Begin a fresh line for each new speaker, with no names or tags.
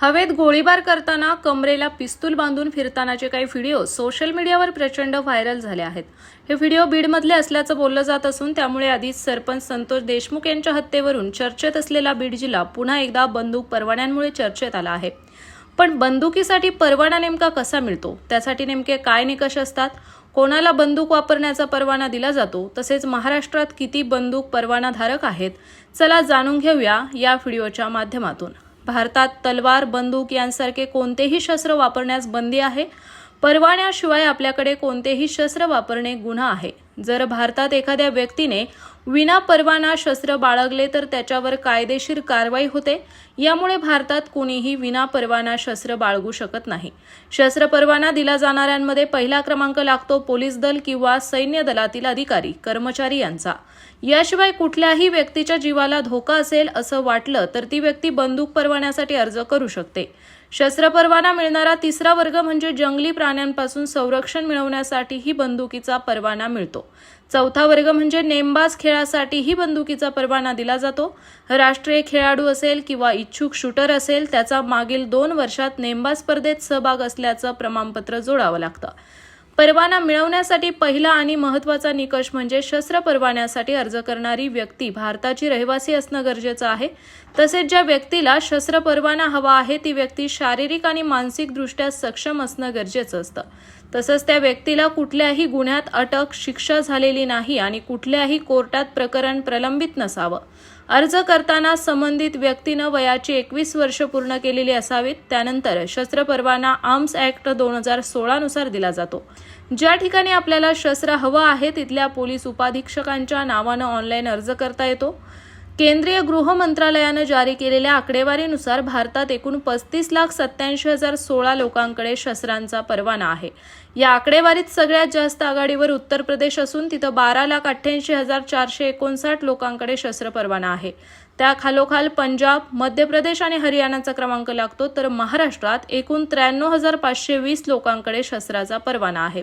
हवेत गोळीबार करताना कमरेला पिस्तूल बांधून फिरतानाचे काही व्हिडिओ सोशल मीडियावर प्रचंड व्हायरल झाले आहेत. हे व्हिडिओ बीडमधले असल्याचं बोललं जात असून त्यामुळे आधीच सरपंच संतोष देशमुख यांच्या हत्येवरून चर्चेत असलेला बीड जिल्हा पुन्हा एकदा बंदूक परवान्यांमुळे चर्चेत आला आहे. पण बंदुकीसाठी परवाना नेमका कसा मिळतो? त्यासाठी नेमके काय निकष असतात? कोणाला बंदूक वापरण्याचा परवाना दिला जातो? तसेच महाराष्ट्रात किती बंदूक परवानाधारक आहेत? चला जाणून घेऊया या व्हिडिओच्या माध्यमातून. भारतात तलवार बंदूक यांसारखे कोणतेही शस्त्र वापरण्यास बंदी आहे. परवान्याशिवाय आपल्याकडे कोणतेही शस्त्र वापरणे गुन्हा आहे. जर भारतात एखाद्या व्यक्तीने विना परवाना शस्त्र बाळगले तर त्याच्यावर कायदेशीर कारवाई होते. यामुळे भारतात कुणीही विना परवाना शस्त्र बाळगू शकत नाही. शस्त्र परवाना दिला जाणाऱ्यांमध्ये पहिला क्रमांक लागतो पोलीस दल किंवा सैन्य दलातील अधिकारी कर्मचारी यांचा. याशिवाय कुठल्याही व्यक्तीच्या जीवाला धोका असेल असं वाटलं तर ती व्यक्ती बंदूक परवान्यासाठी अर्ज करू शकते. शस्त्र परवाना मिळणारा तिसरा वर्ग म्हणजे जंगली प्राण्यांपासून संरक्षण मिळवण्यासाठीही बंदुकीचा परवाना मिळतो. चौथा वर्ग म्हणजे नेमबाज खेळासाठीही बंदुकीचा परवाना दिला जातो. राष्ट्रीय खेळाडू असेल किंवा इच्छुक शूटर असेल त्याचा मागील दोन वर्षात नेमबाज स्पर्धेत सहभाग असल्याचं प्रमाणपत्र जोडावं लागतं. परवाना मिळवण्यासाठी पहिला आणि महत्त्वाचा निकष म्हणजे शस्त्र परवान्यासाठी अर्ज करणारी व्यक्ती भारताची रहिवासी असणं गरजेचं आहे. तसेच ज्या व्यक्तीला शस्त्र परवाना हवा आहे ती व्यक्ती शारीरिक आणि मानसिकदृष्ट्या सक्षम असणं गरजेचं असतं. तसंच त्या व्यक्तीला कुठल्याही गुन्ह्यात अटक शिक्षा झालेली नाही आणि कुठल्याही कोर्टात प्रकरण प्रलंबित नसावं. अर्ज करताना संबंधित व्यक्तीनं वयाची एकवीस वर्ष पूर्ण केलेली असावीत. त्यानंतर शस्त्र परवाना आर्म्स ॲक्ट दोन हजार सोळानुसार दिला जातो. ज्या ठिकाणी आपल्याला शस्त्र हवं आहे तिथल्या पोलीस उपाधीक्षकांच्या नावानं ऑनलाईन अर्ज करता येतो. केंद्रीय गृह मंत्रालयानं जारी केलेल्या आकडेवारीनुसार भारतात एकूण पस्तीस लाख सत्याऐंशी हजार सोळा लोकांकडे शस्त्रांचा परवाना आहे. या आकडेवारीत सगळ्यात जास्त आघाडीवर उत्तर प्रदेश असून तिथं बारा लाख अठ्ठ्याऐंशी हजार चारशे एकोणसाठ लोकांकडे शस्त्र परवाना आहे. त्या खालोखाल पंजाब मध्य प्रदेश आणि हरियाणाचा क्रमांक लागतो तर महाराष्ट्रात एकूण त्र्याण्णव हजार पाचशे वीस लोकांकडे शस्त्राचा परवाना आहे.